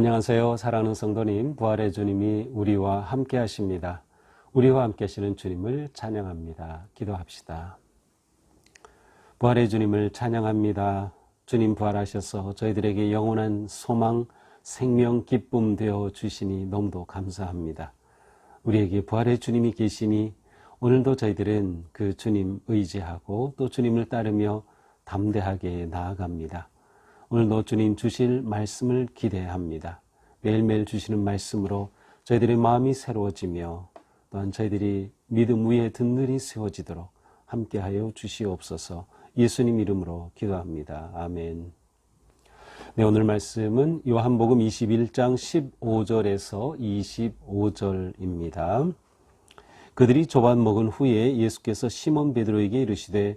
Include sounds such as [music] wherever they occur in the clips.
안녕하세요. 사랑하는 성도님, 부활의 주님이 우리와 함께 하십니다. 우리와 함께 하시는 주님을 찬양합니다. 기도합시다. 부활의 주님을 찬양합니다. 주님 부활하셔서 저희들에게 영원한 소망, 생명, 기쁨 되어 주시니 너무도 감사합니다. 우리에게 부활의 주님이 계시니 오늘도 저희들은 그 주님 의지하고 또 주님을 따르며 담대하게 나아갑니다. 오늘도 주님 주실 말씀을 기대합니다. 매일매일 주시는 말씀으로 저희들의 마음이 새로워지며 또한 저희들이 믿음 위에 든든히 세워지도록 함께하여 주시옵소서 예수님 이름으로 기도합니다. 아멘. 네, 오늘 말씀은 요한복음 21장 15절에서 25절입니다. 그들이 조반 먹은 후에 예수께서 시몬 베드로에게 이르시되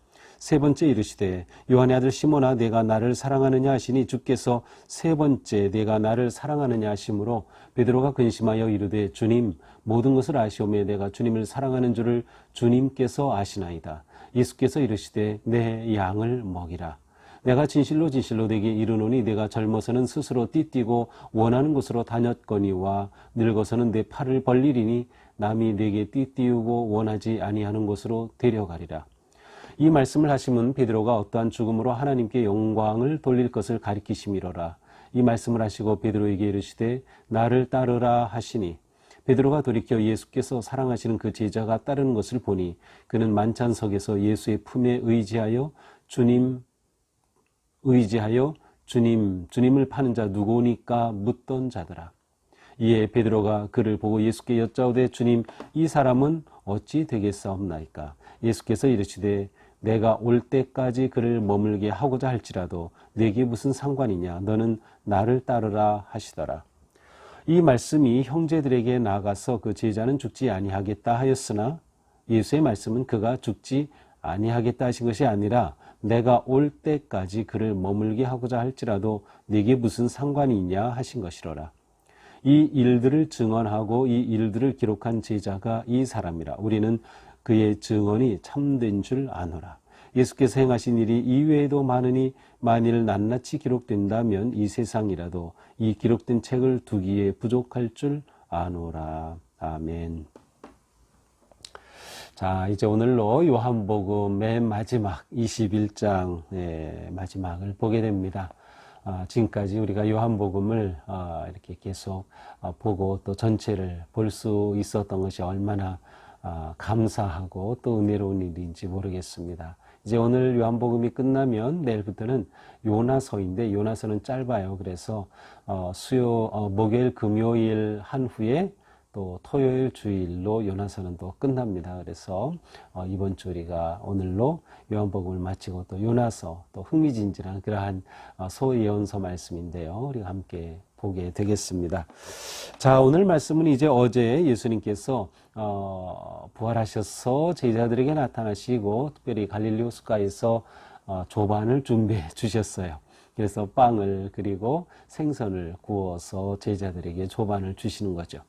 세 번째 이르시되 요한의 아들 시몬아 내가 나를 사랑하느냐 하시니 주께서 세 번째 내가 나를 사랑하느냐 하심으로 베드로가 근심하여 이르되 주님 모든 것을 아시오매 내가 주님을 사랑하는 줄을 주님께서 아시나이다. 예수께서 이르시되 내 양을 먹이라. 내가 진실로 진실로 내게 이르노니 내가 젊어서는 스스로 띠뛰고 원하는 곳으로 다녔거니와 늙어서는 내 팔을 벌리리니 남이 내게 띠띠우고 원하지 아니하는 곳으로 데려가리라. 이 말씀을 하시면 베드로가 어떠한 죽음으로 하나님께 영광을 돌릴 것을 가리키심이로라. 이 말씀을 하시고 베드로에게 이르시되 나를 따르라 하시니 베드로가 돌이켜 예수께서 사랑하시는 그 제자가 따르는 것을 보니 그는 만찬석에서 예수의 품에 의지하여 주님 의지하여 주님 주님을 파는 자 누구니까 묻던 자더라. 이에 베드로가 그를 보고 예수께 여짜오되 주님 이 사람은 어찌 되겠사옵나이까 예수께서 이르시되 내가 올 때까지 그를 머물게 하고자 할지라도 내게 무슨 상관이냐 너는 나를 따르라 하시더라. 이 말씀이 형제들에게 나가서 그 제자는 죽지 아니하겠다 하였으나 예수의 말씀은 그가 죽지 아니하겠다 하신 것이 아니라 내가 올 때까지 그를 머물게 하고자 할지라도 네게 무슨 상관이 있냐 하신 것이로라. 이 일들을 증언하고 이 일들을 기록한 제자가 이 사람이라. 우리는 그의 증언이 참된 줄 아노라. 예수께서 행하신 일이 이외에도 많으니 만일 낱낱이 기록된다면 이 세상이라도 이 기록된 책을 두기에 부족할 줄 아노라. 아멘. 자, 이제 오늘로 요한복음 맨 마지막 21장 네, 마지막을 보게 됩니다. 아, 지금까지 우리가 요한복음을 아, 이렇게 계속 아, 보고 또 전체를 볼 수 있었던 것이 얼마나 아, 감사하고 또 은혜로운 일인지 모르겠습니다. 이제 오늘 요한복음이 끝나면 내일부터는 요나서인데 요나서는 짧아요. 그래서 어, 수요 어, 목요일 금요일 한 후에 또 토요일 주일로 요나서는 또 끝납니다. 그래서 어, 이번 주 우리가 오늘로 요한복음을 마치고 또 요나서 또 흥미진진한 그러한 어, 소예언서 말씀인데요. 우리가 함께 보게 되겠습니다. 자, 오늘 말씀은 이제 어제 예수님께서 어, 부활하셔서 제자들에게 나타나시고 특별히 갈릴리 호숫가에서 어, 조반을 준비해 주셨어요. 그래서 빵을 그리고 생선을 구워서 제자들에게 조반을 주시는 거죠.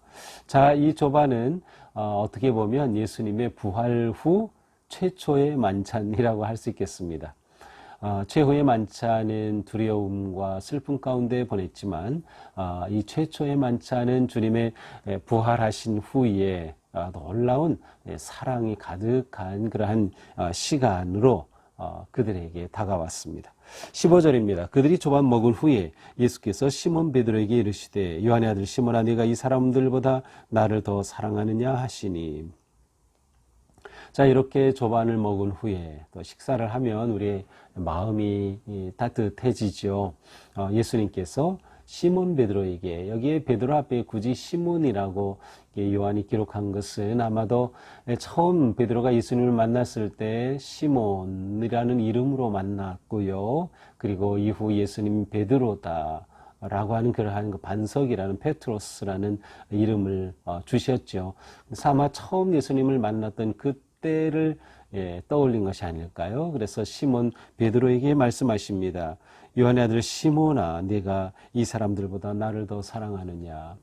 자, 이 조반은 어, 떻게 보면 예수님의 부활 후 최초의 만찬이라고 할 수 있겠습니다. 어, 최후의 만찬은 두려움과 슬픔 가운데 보냈지만 어, 이 최초의 만찬은 주님의 부활하신 후에 어, 놀라운 사랑이 가득한 그러한 어, 시간으로 어, 그들에게 다가왔습니다. 15절입니다. 그들이 조반 먹은 후에 예수께서 시몬 베드로에게 이르시되 요한의 아들 시몬아 네가 이 사람들보다 나를 더 사랑하느냐 하시니 자 이렇게 조반을 먹은 후에 또 식사를 하면 우리의 마음이 따뜻해지죠. 예수님께서 시몬 베드로에게 여기에 베드로 앞에 굳이 시몬이라고 요한이 기록한 것은 아마도 처음 베드로가 예수님을 만났을 때 시몬이라는 이름으로 만났고요. 그리고 이후 예수님 베드로다 라고 하는 그러한 그 반석이라는 페트로스라는 이름을 어, 주셨죠. 아마 처음 예수님을 만났던 그 때를 예, 떠올린 것이 아닐까요? 그래서 시몬 베드로에게 말씀하십니다. 요한의 아들 시몬아, 네가 이 사람들보다 나를 더 사랑하느냐?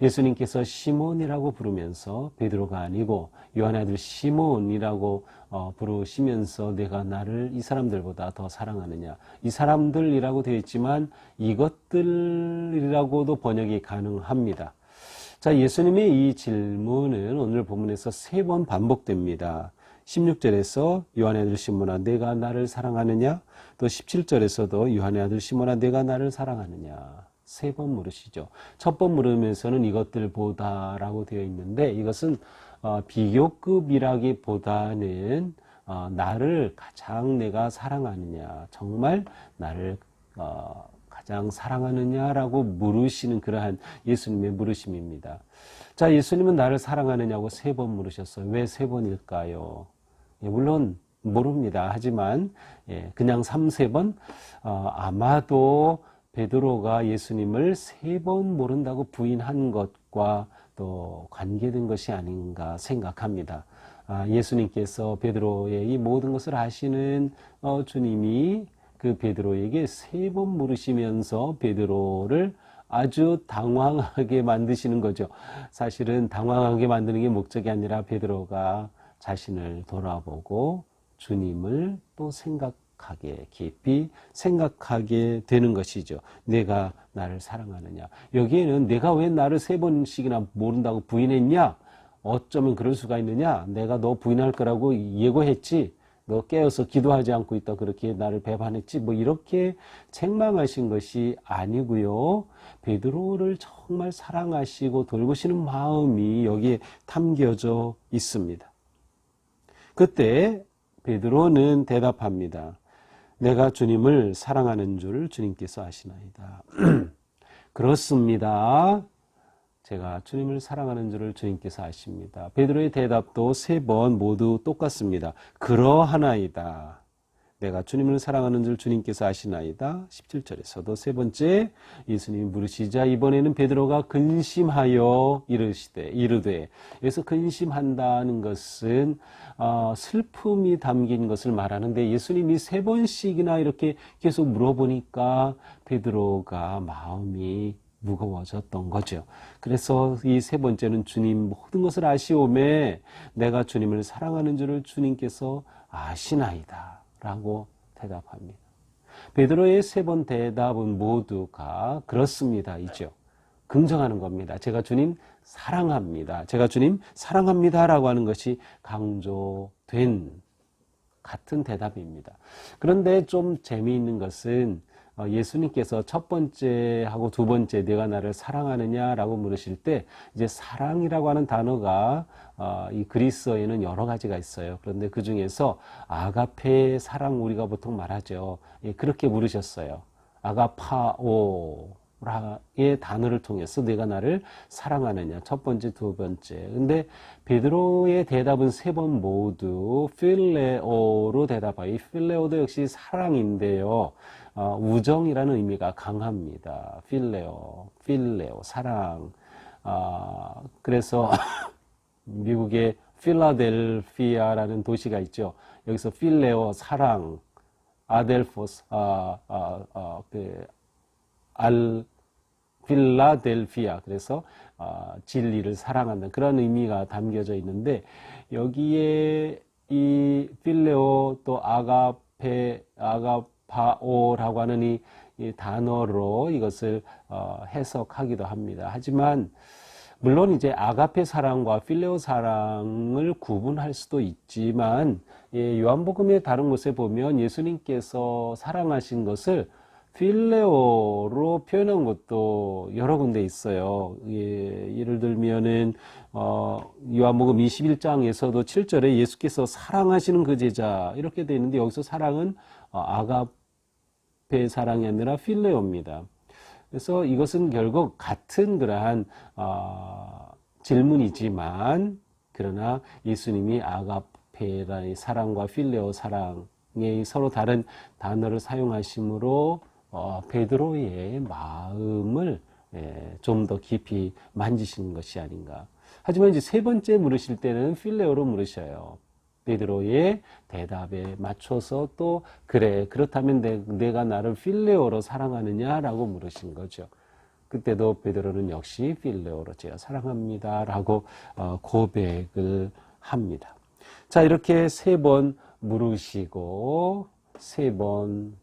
예수님께서 시몬이라고 부르면서 베드로가 아니고 요한의 아들 시몬이라고 어, 부르시면서 내가 나를 이 사람들보다 더 사랑하느냐. 이 사람들이라고 되어 있지만 이것들이라고도 번역이 가능합니다. 자, 예수님의 이 질문은 오늘 본문에서 세 번 반복됩니다. 16절에서 요한의 아들 시몬아 내가 나를 사랑하느냐? 또 17절에서도 요한의 아들 시몬아 내가 나를 사랑하느냐? 세 번 물으시죠. 첫 번 물으면서는 이것들보다라고 되어 있는데 이것은 어, 비교급이라기보다는 어, 나를 가장 내가 사랑하느냐, 정말 나를 어, 가장 사랑하느냐라고 물으시는 그러한 예수님의 물으심입니다. 자, 예수님은 나를 사랑하느냐고 세 번 물으셨어요. 왜 세 번일까요? 예, 물론 모릅니다. 하지만 예, 그냥 3, 세번 어, 아마도 베드로가 예수님을 세 번 모른다고 부인한 것과 또 관계된 것이 아닌가 생각합니다. 아, 예수님께서 베드로의 이 모든 것을 아시는 어, 주님이 그 베드로에게 세 번 물으시면서 베드로를 아주 당황하게 만드시는 거죠. 사실은 당황하게 만드는 게 목적이 아니라 베드로가 자신을 돌아보고 주님을 또 생각하게 깊이 생각하게 되는 것이죠. 내가 나를 사랑하느냐. 여기에는 내가 왜 나를 세 번씩이나 모른다고 부인했냐? 어쩌면 그럴 수가 있느냐? 내가 너 부인할 거라고 예고했지. 너 깨어서 기도하지 않고 있다 그렇게 나를 배반했지 뭐 이렇게 책망하신 것이 아니고요 베드로를 정말 사랑하시고 돌보시는 마음이 여기에 담겨져 있습니다. 그때 베드로는 대답합니다. 내가 주님을 사랑하는 줄 주님께서 아시나이다. [clears throat] 그렇습니다. 제가 주님을 사랑하는 줄을 주님께서 아십니다. 베드로의 대답도 세 번 모두 똑같습니다. 그러하나이다. 내가 주님을 사랑하는 줄 주님께서 아시나이다. 17절에서도 세 번째 예수님이 물으시자 이번에는 베드로가 근심하여 이르시되 이르되 여기서 근심한다는 것은 어, 슬픔이 담긴 것을 말하는데 예수님이 세 번씩이나 이렇게 계속 물어보니까 베드로가 마음이 무거워졌던 거죠. 그래서 이 세 번째는 주님 모든 것을 아시오매 내가 주님을 사랑하는 줄을 주님께서 아시나이다. 라고 대답합니다. 베드로의 세 번 대답은 모두가 그렇습니다. 이죠. 긍정하는 겁니다. 제가 주님 사랑합니다. 제가 주님 사랑합니다. 라고 하는 것이 강조된 같은 대답입니다. 그런데 좀 재미있는 것은 어, 예수님께서 첫 번째하고 두 번째 내가 나를 사랑하느냐라고 물으실 때 이제 사랑이라고 하는 단어가 어, 이 그리스어에는 여러 가지가 있어요. 그런데 그 중에서 아가페 사랑 우리가 보통 말하죠. 예, 그렇게 물으셨어요. 아가파오 의 단어를 통해서 내가 나를 사랑하느냐 첫 번째 두 번째 근데 베드로의 대답은 세 번 모두 필레오로 대답하여 이 필레오도 역시 사랑인데요 어, 우정이라는 의미가 강합니다. 필레오 필레오 사랑. 어, 그래서 [laughs] 미국의 필라델피아라는 도시가 있죠. 여기서 필레오 사랑 아델포스 아, 아, 아, 그, 알 필라델피아. 그래서 어, 진리를 사랑한다. 그런 의미가 담겨져 있는데 여기에 이 필레오 또 아가페 아가 파오라고 하는 이, 이 단어로 이것을 어, 해석하기도 합니다. 하지만 물론 이제 아가페 사랑과 필레오 사랑을 구분할 수도 있지만 예, 요한복음의 다른 곳에 보면 예수님께서 사랑하신 것을 필레오로 표현한 것도 여러 군데 있어요. 예, 예를 들면은 어, 요한복음 21장에서도 7절에 예수께서 사랑하시는 그 제자 이렇게 되어 있는데 여기서 사랑은 어, 아가페 사랑이 아니라 필레오입니다. 그래서 이것은 결국 같은 그러한 어, 질문이지만 그러나 예수님이 아가페라는 사랑과 필레오 사랑의 서로 다른 단어를 사용하심으로 어, 베드로의 마음을 예, 좀 더 깊이 만지신 것이 아닌가. 하지만 이제 세 번째 물으실 때는 필레오로 물으셔요. 베드로의 대답에 맞춰서 또 그래 그렇다면 내, 내가 나를 필레오로 사랑하느냐라고 물으신 거죠. 그때도 베드로는 역시 필레오로 제가 사랑합니다라고 어, 고백을 합니다. 자 이렇게 세 번 물으시고 세 번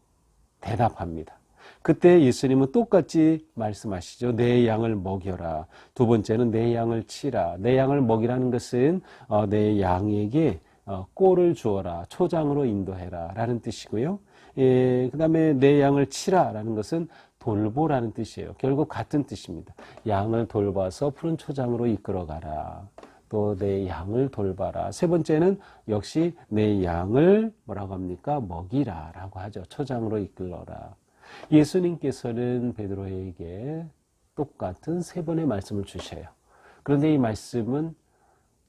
대답합니다. 그때 예수님은 똑같이 말씀하시죠. 내 양을 먹여라. 두 번째는 내 양을 치라. 내 양을 먹이라는 것은 어, 내 양에게 어, 꼴을 주어라. 초장으로 인도해라. 라는 뜻이고요. 예, 그 다음에 내 양을 치라. 라는 것은 돌보라는 뜻이에요. 결국 같은 뜻입니다. 양을 돌봐서 푸른 초장으로 이끌어가라. 또 내 양을 돌봐라. 세 번째는 역시 내 양을 뭐라고 합니까? 먹이라. 라고 하죠. 초장으로 이끌어라. 예수님께서는 베드로에게 똑같은 세 번의 말씀을 주셔요. 그런데 이 말씀은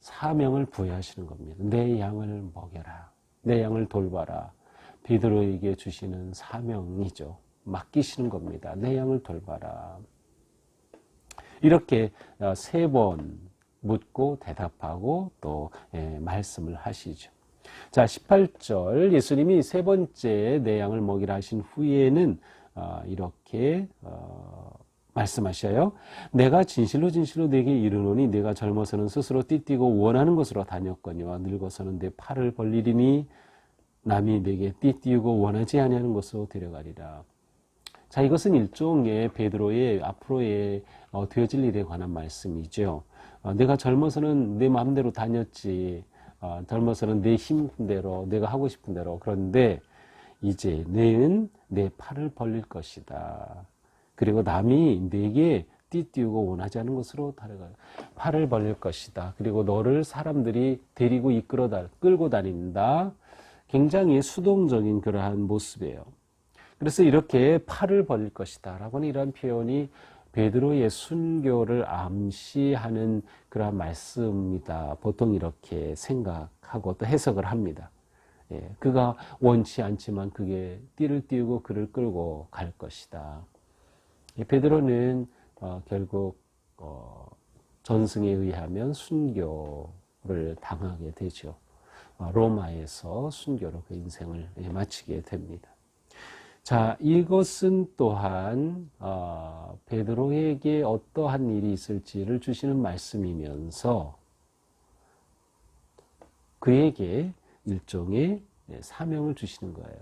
사명을 부여하시는 겁니다. 내 양을 먹여라. 내 양을 돌봐라. 베드로에게 주시는 사명이죠. 맡기시는 겁니다. 내 양을 돌봐라. 이렇게 어, 세번 묻고 대답하고 또 예, 말씀을 하시죠. 자, 18절 예수님이 세 번째 내 양을 먹이라 하신 후에는 어, 이렇게 어, 말씀하셔요. 내가 진실로 진실로 내게 이르노니 내가 젊어서는 스스로 띠뛰고 원하는 곳으로 다녔거니와 늙어서는 내 팔을 벌리리니 남이 내게 띠띠우고 원하지 아니하는 곳으로 데려가리라. 자, 이것은 일종의 베드로의 앞으로의 어, 되어질 일에 관한 말씀이죠. 어, 내가 젊어서는 내 마음대로 다녔지. 어, 젊어서는 내 힘대로, 내가 하고 싶은 대로. 그런데 이제 내는 내 팔을 벌릴 것이다. 그리고 남이 내게 띠띠우고 원하지 않은 곳으로 다려가 팔을 벌릴 것이다. 그리고 너를 사람들이 데리고 이끌어 다, 끌고 다닌다. 굉장히 수동적인 그러한 모습이에요. 그래서 이렇게 팔을 벌릴 것이다. 라고는 이러한 표현이 베드로의 순교를 암시하는 그러한 말씀이다. 보통 이렇게 생각하고 또 해석을 합니다. 예, 그가 원치 않지만 그게 띠를 띄우고 그를 끌고 갈 것이다. 베드로는 어, 결국 어, 전승에 의하면 순교를 당하게 되죠. 어, 로마에서 순교로 그 인생을 예, 마치게 됩니다. 자, 이것은 또한 어, 베드로에게 어떠한 일이 있을지를 주시는 말씀이면서 그에게 일종의 예, 사명을 주시는 거예요.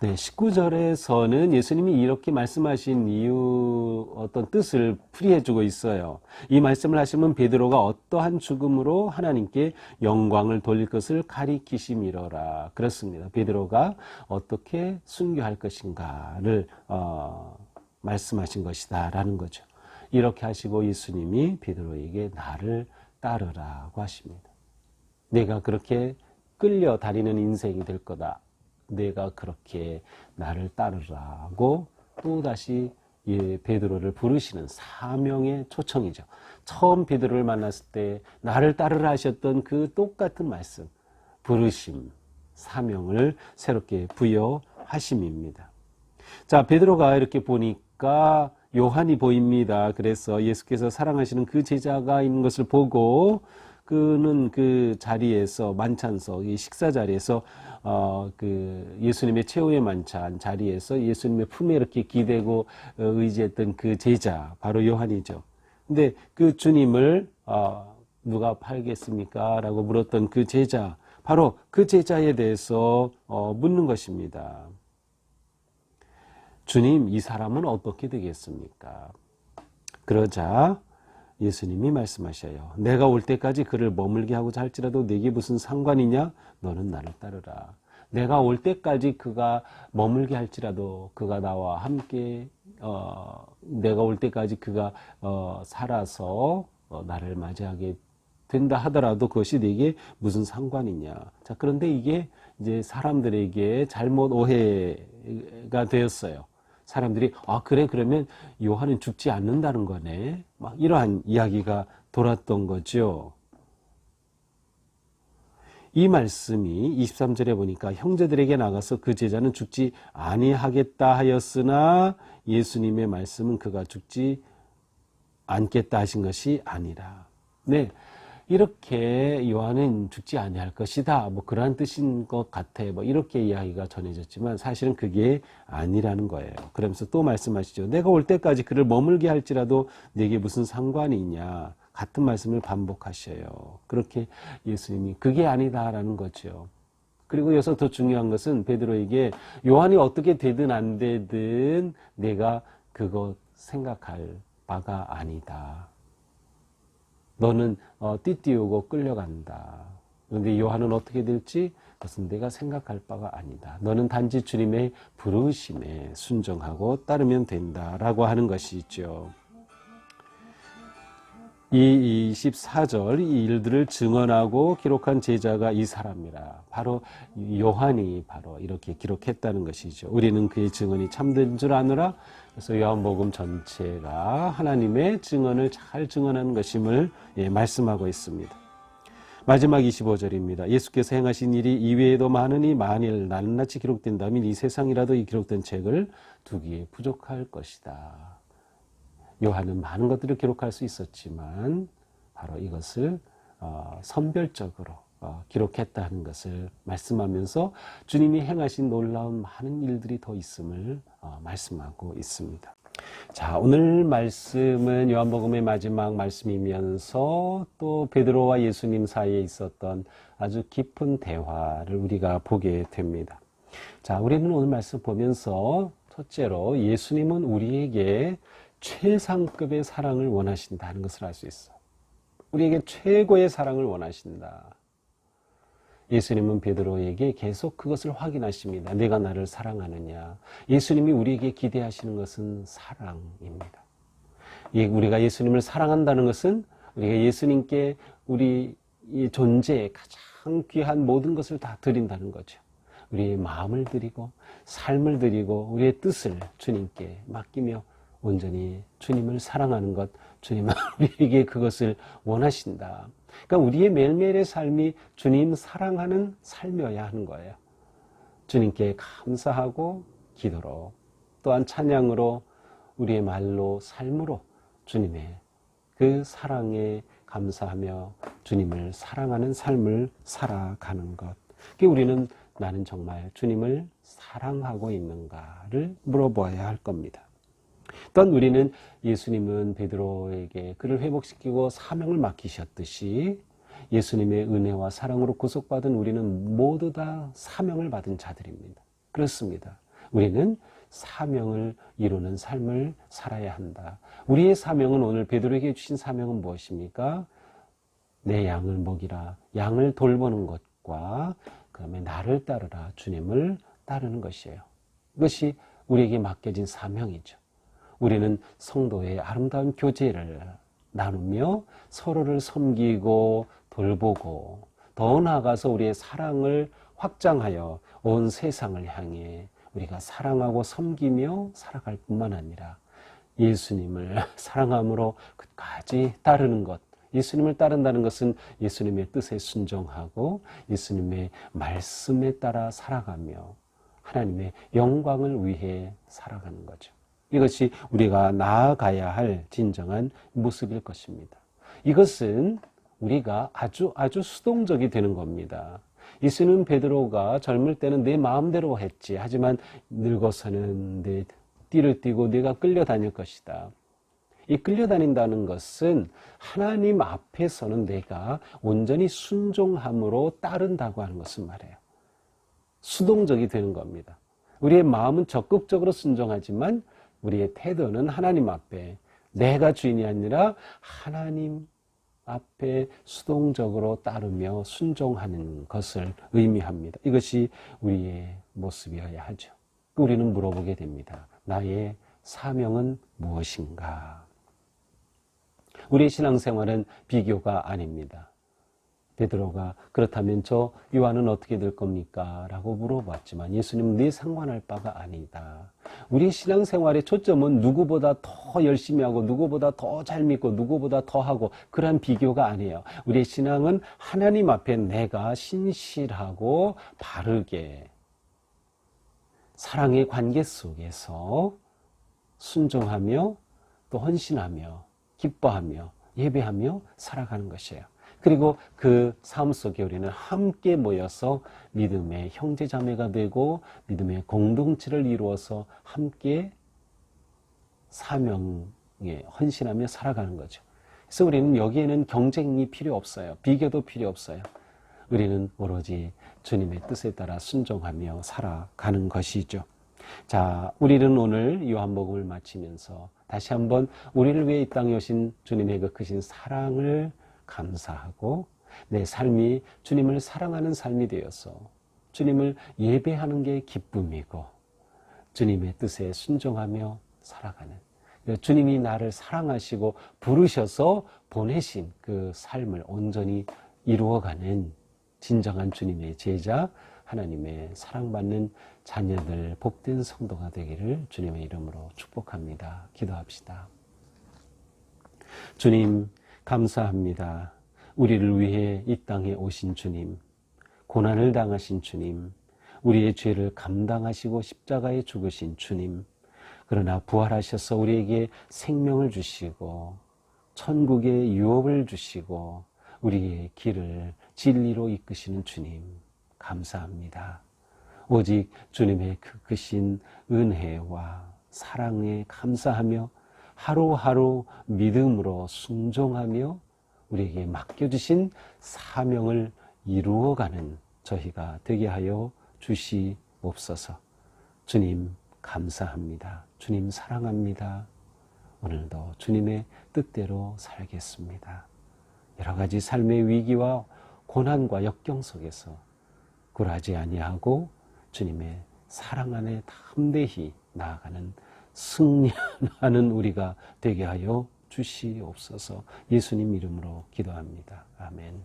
네, 19절에서는 예수님이 이렇게 말씀하신 이유 어떤 뜻을 풀이해 주고 있어요. 이 말씀을 하시면 베드로가 어떠한 죽음으로 하나님께 영광을 돌릴 것을 가리키심이러라. 그렇습니다. 베드로가 어떻게 순교할 것인가를 어, 말씀하신 것이다라는 거죠. 이렇게 하시고 예수님이 베드로에게 나를 따르라고 하십니다. 내가 그렇게 끌려 다니는 인생이 될 거다. 내가 그렇게 나를 따르라고 또다시 예, 베드로를 부르시는 사명의 초청이죠. 처음 베드로를 만났을 때 나를 따르라 하셨던 그 똑같은 말씀, 부르심, 사명을 새롭게 부여하심입니다. 자, 베드로가 이렇게 보니까 요한이 보입니다. 그래서 예수께서 사랑하시는 그 제자가 있는 것을 보고 그는 그 자리에서 만찬석, 이 식사 자리에서 어, 그 예수님의 최후의 만찬 자리에서 예수님의 품에 이렇게 기대고 어, 의지했던 그 제자 바로 요한이죠. 근데 그 주님을 어, 누가 팔겠습니까? 라고 물었던 그 제자 바로 그 제자에 대해서 어, 묻는 것입니다. 주님, 이 사람은 어떻게 되겠습니까? 그러자 예수님이 말씀하셔요. 내가 올 때까지 그를 머물게 하고자 할지라도 내게 무슨 상관이냐? 너는 나를 따르라. 내가 올 때까지 그가 머물게 할지라도 그가 나와 함께 어, 내가 올 때까지 그가 어, 살아서 어, 나를 맞이하게 된다 하더라도 그것이 내게 무슨 상관이냐. 자, 그런데 이게 이제 사람들에게 잘못 오해가 되었어요. 사람들이 아 그래 그러면 요한은 죽지 않는다는 거네. 막 이러한 이야기가 돌았던 거죠. 이 말씀이 23절에 보니까 형제들에게 나가서 그 제자는 죽지 아니하겠다 하였으나 예수님의 말씀은 그가 죽지 않겠다 하신 것이 아니라. 네. 이렇게 요한은 죽지 아니할 것이다. 뭐 그러한 뜻인 것 같아. 뭐 이렇게 이야기가 전해졌지만 사실은 그게 아니라는 거예요. 그러면서 또 말씀하시죠. 내가 올 때까지 그를 머물게 할지라도 내게 무슨 상관이 있냐. 같은 말씀을 반복하셔요. 그렇게 예수님이 그게 아니다라는 거죠. 그리고 여기서 더 중요한 것은 베드로에게 요한이 어떻게 되든 안 되든 내가 그거 생각할 바가 아니다. 너는 어, 띠띠우고 끌려간다. 그런데 요한은 어떻게 될지 그것은 내가 생각할 바가 아니다. 너는 단지 주님의 부르심에 순종하고 따르면 된다라고 하는 것이죠. 이 24절 이 일들을 증언하고 기록한 제자가 이 사람이라. 바로 요한이 바로 이렇게 기록했다는 것이죠. 우리는 그의 증언이 참된 줄 아느라 그래서 요한복음 전체가 하나님의 증언을 잘 증언하는 것임을 예, 말씀하고 있습니다. 마지막 25절입니다. 예수께서 행하신 일이 이외에도 많으니 만일 낱낱이 기록된다면 이 세상이라도 이 기록된 책을 두기에 부족할 것이다. 요한은 많은 것들을 기록할 수 있었지만 바로 이것을 어, 선별적으로 어, 기록했다는 것을 말씀하면서 주님이 행하신 놀라운 많은 일들이 더 있음을 어, 말씀하고 있습니다. 자, 오늘 말씀은 요한복음의 마지막 말씀이면서 또 베드로와 예수님 사이에 있었던 아주 깊은 대화를 우리가 보게 됩니다. 자, 우리는 오늘 말씀 보면서 첫째로 예수님은 우리에게 최상급의 사랑을 원하신다는 것을 알 수 있어. 우리에게 최고의 사랑을 원하신다. 예수님은 베드로에게 계속 그것을 확인하십니다. 내가 나를 사랑하느냐. 예수님이 우리에게 기대하시는 것은 사랑입니다. 우리가 예수님을 사랑한다는 것은 우리가 예수님께 우리 존재의 가장 귀한 모든 것을 다 드린다는 거죠. 우리의 마음을 드리고 삶을 드리고 우리의 뜻을 주님께 맡기며 온전히 주님을 사랑하는 것, 주님은 우리에게 [laughs] 그것을 원하신다. 그러니까 우리의 매일매일의 삶이 주님 사랑하는 삶이어야 하는 거예요. 주님께 감사하고 기도로 또한 찬양으로 우리의 말로 삶으로 주님의 그 사랑에 감사하며 주님을 사랑하는 삶을 살아가는 것. 그게 우리는 나는 정말 주님을 사랑하고 있는가를 물어보아야 할 겁니다. 또한 우리는 예수님은 베드로에게 그를 회복시키고 사명을 맡기셨듯이 예수님의 은혜와 사랑으로 구속받은 우리는 모두 다 사명을 받은 자들입니다. 그렇습니다. 우리는 사명을 이루는 삶을 살아야 한다. 우리의 사명은 오늘 베드로에게 주신 사명은 무엇입니까? 내 양을 먹이라. 양을 돌보는 것과 그다음에 나를 따르라. 주님을 따르는 것이에요. 이것이 우리에게 맡겨진 사명이죠. 우리는 성도의 아름다운 교제를 나누며 서로를 섬기고 돌보고 더 나아가서 우리의 사랑을 확장하여 온 세상을 향해 우리가 사랑하고 섬기며 살아갈 뿐만 아니라 예수님을 [laughs] 사랑함으로 끝까지 따르는 것. 예수님을 따른다는 것은 예수님의 뜻에 순종하고 예수님의 말씀에 따라 살아가며 하나님의 영광을 위해 살아가는 거죠. 이것이 우리가 나아가야 할 진정한 모습일 것입니다. 이것은 우리가 아주 아주 수동적이 되는 겁니다. 예수는 베드로가 젊을 때는 내 마음대로 했지. 하지만 늙어서는 내 띠를 띠고 내가 끌려다닐 것이다. 이 끌려다닌다는 것은 하나님 앞에서는 내가 온전히 순종함으로 따른다고 하는 것을 말해요. 수동적이 되는 겁니다. 우리의 마음은 적극적으로 순종하지만 우리의 태도는 하나님 앞에 내가 주인이 아니라 하나님 앞에 수동적으로 따르며 순종하는 것을 의미합니다. 이것이 우리의 모습이어야 하죠. 우리는 물어보게 됩니다. 나의 사명은 무엇인가? 우리의 신앙생활은 비교가 아닙니다. 베드로가 그렇다면 저 요한은 어떻게 될 겁니까? 라고 물어봤지만 예수님은 네 상관할 바가 아니다. 우리 신앙생활의 초점은 누구보다 더 열심히 하고 누구보다 더 잘 믿고 누구보다 더 하고 그러한 비교가 아니에요. 우리의 신앙은 하나님 앞에 내가 신실하고 바르게 사랑의 관계 속에서 순종하며 또 헌신하며 기뻐하며 예배하며 살아가는 것이에요. 그리고 그 삶 속에 우리는 함께 모여서 믿음의 형제 자매가 되고 믿음의 공동체를 이루어서 함께 사명에 헌신하며 살아가는 거죠. 그래서 우리는 여기에는 경쟁이 필요 없어요. 비교도 필요 없어요. 우리는 오로지 주님의 뜻에 따라 순종하며 살아가는 것이죠. 자, 우리는 오늘 요한복음을 마치면서 다시 한번 우리를 위해 이 땅에 오신 주님의 그 크신 사랑을 감사하고 내 삶이 주님을 사랑하는 삶이 되어서 주님을 예배하는 게 기쁨이고 주님의 뜻에 순종하며 살아가는 주님이 나를 사랑하시고 부르셔서 보내신 그 삶을 온전히 이루어가는 진정한 주님의 제자, 하나님의 사랑받는 자녀들, 복된 성도가 되기를 주님의 이름으로 축복합니다. 기도합시다. 주님, 감사합니다. 우리를 위해 이 땅에 오신 주님, 고난을 당하신 주님, 우리의 죄를 감당하시고 십자가에 죽으신 주님, 그러나 부활하셔서 우리에게 생명을 주시고, 천국의 유업을 주시고, 우리의 길을 진리로 이끄시는 주님, 감사합니다. 오직 주님의 그 크신 은혜와 사랑에 감사하며 하루하루 믿음으로 순종하며 우리에게 맡겨주신 사명을 이루어가는 저희가 되게 하여 주시옵소서. 주님 감사합니다. 주님 사랑합니다. 오늘도 주님의 뜻대로 살겠습니다. 여러 가지 삶의 위기와 고난과 역경 속에서 굴하지 아니하고 주님의 사랑 안에 담대히 나아가는 승리하는 우리가 되게 하여 주시옵소서 예수님 이름으로 기도합니다. 아멘.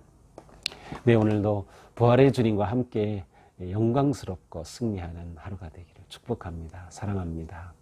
네, 오늘도 부활의 주님과 함께 영광스럽고 승리하는 하루가 되기를 축복합니다. 사랑합니다.